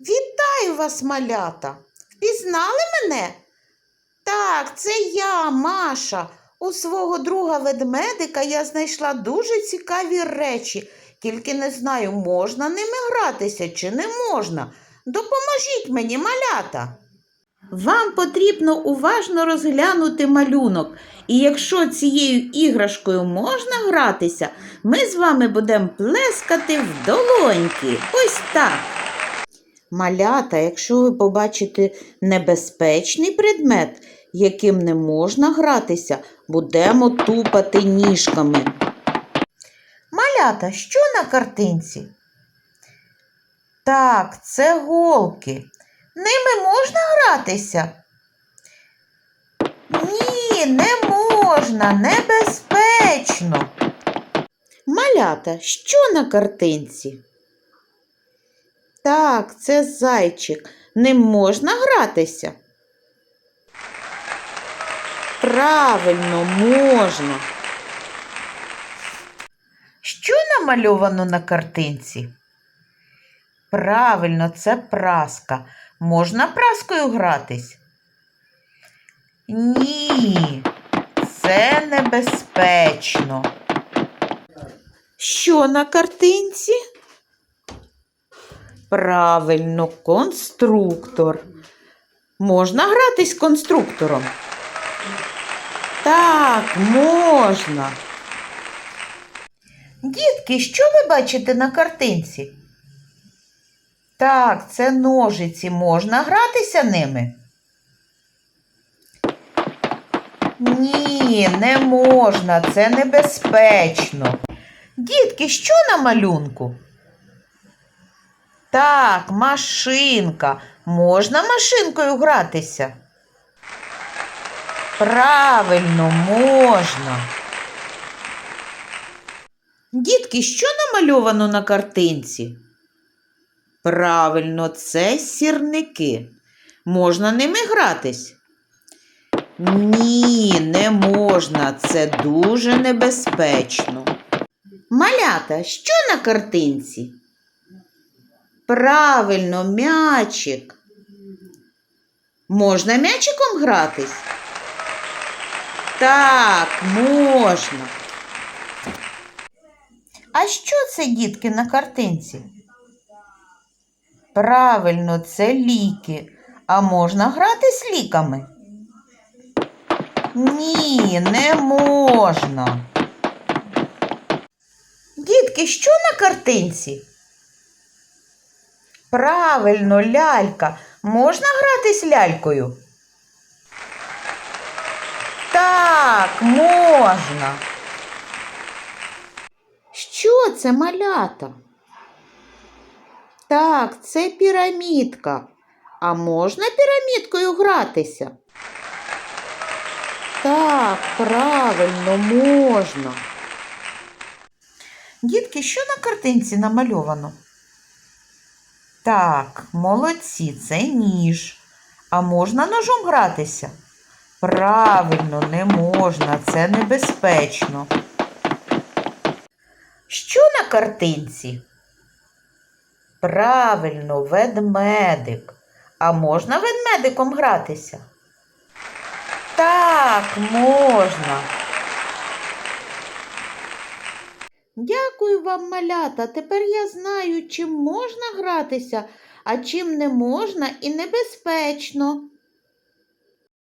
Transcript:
Вітаю вас, малята! Впізнали мене? Так, це я, Маша. У свого друга ведмедика я знайшла дуже цікаві речі, тільки не знаю, можна ними гратися чи не можна. Допоможіть мені, малята. Вам потрібно уважно розглянути малюнок, і якщо цією іграшкою можна гратися, ми з вами будемо плескати в долоньки. Ось так. Малята, якщо ви побачите небезпечний предмет, яким не можна гратися, будемо тупати ніжками. Малята, що на картинці? Так, це голки. Ними можна гратися? Ні, не можна, небезпечно. Малята, що на картинці? Так, це зайчик. Ним можна гратися? Правильно, можна. Що намальовано на картинці? Правильно, це праска. Можна праскою гратись? Ні, це небезпечно. Що на картинці? Правильно, конструктор. Можна гратись конструктором? Так, можна. Дітки, що ви бачите на картинці? Так, це ножиці. Можна гратися ними? Ні, не можна, це небезпечно. Дітки, що на малюнку? Так, машинка. Можна машинкою гратися? Правильно, можна. Дітки, що намальовано на картинці? Правильно, це сірники. Можна ними гратись? Ні, не можна. Це дуже небезпечно. Малята, що на картинці? Правильно, м'ячик. Можна м'ячиком гратись? Так, можна. А що це, дітки, на картинці? Правильно, це ліки. А можна грати з ліками? Ні, не можна. Дітки, що на картинці? Правильно, лялька. Можна гратись лялькою? Так, можна. Що це малята? Так, це пірамідка. А можна пірамідкою гратися? Так, правильно, можна. Дітки, що на картинці намальовано? Так, молодці, це ніж. А можна ножом гратися? Правильно, не можна, це небезпечно. Що на картинці? Правильно, ведмедик. А можна ведмедиком гратися? Так, можна. Дякую вам, малята. Тепер я знаю, чим можна гратися, а чим не можна і небезпечно.